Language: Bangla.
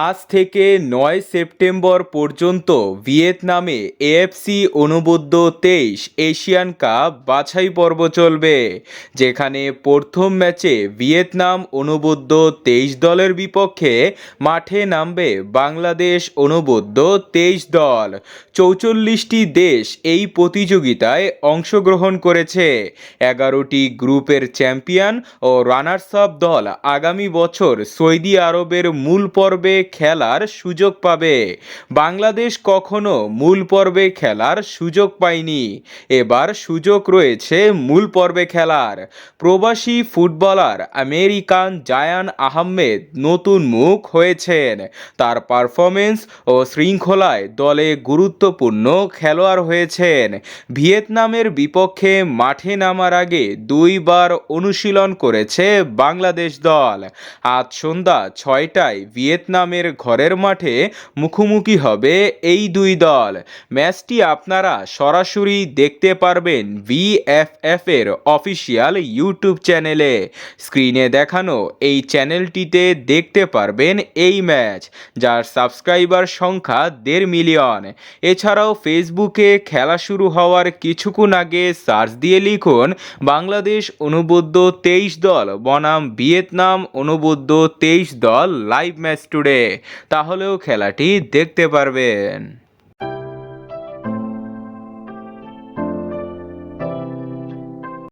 আজ থেকে নয় সেপ্টেম্বর পর্যন্ত ভিয়েতনামে এএফসি অনুবদ্ধ তেইশ এশিয়ান কাপ বাছাই পর্ব চলবে, যেখানে প্রথম ম্যাচে ভিয়েতনাম অনুবদ্ধ তেইশ দলের বিপক্ষে মাঠে নামবে বাংলাদেশ অনুবদ্ধ তেইশ দল। চৌচল্লিশটি দেশ এই প্রতিযোগিতায় অংশগ্রহণ করেছে। এগারোটি গ্রুপের চ্যাম্পিয়ন ও রানার্স আপ দল আগামী বছর সৌদি আরবের মূল পর্বে খেলার সুযোগ পাবে। বাংলাদেশ কখনো মূল পর্বে খেলার সুযোগ পায়নি। এবার সুযোগ রয়েছে মূল পর্বে খেলার। প্রবাসী ফুটবলার আমেরিকান জায়ান আহমেদ নতুন মুখ হয়েছেন। তার পারফরমেন্স ও শৃঙ্খলায় দলে গুরুত্বপূর্ণ খেলোয়াড় হয়েছেন। ভিয়েতনামের বিপক্ষে মাঠে নামার আগে দুইবার অনুশীলন করেছে বাংলাদেশ দল। আজ সন্ধ্যা ছয়টায় ভিয়েতনামের ঘরের মাঠে মুখোমুখি হবে এই দুই দল। ম্যাচটি আপনারা সরাসরি দেখতে পারবেন ভিএফএফ এর অফিসিয়াল ইউটিউব চ্যানেলে। স্ক্রিনে দেখানো এই চ্যানেলটিতে দেখতে পারবেন এই ম্যাচ, যার সাবস্ক্রাইবার সংখ্যা দেড় মিলিয়ন। এছাড়াও ফেসবুকে খেলা শুরু হওয়ার কিছুক্ষণ আগে সার্চ দিয়ে লিখুন, বাংলাদেশ অনুবদ্ধ তেইশ দল, বনাম ভিয়েতনাম অনুবদ্ধ তেইশ দল, লাইভ ম্যাচ টুডে। তাহলেও খেলাটি দেখতে পারবেন।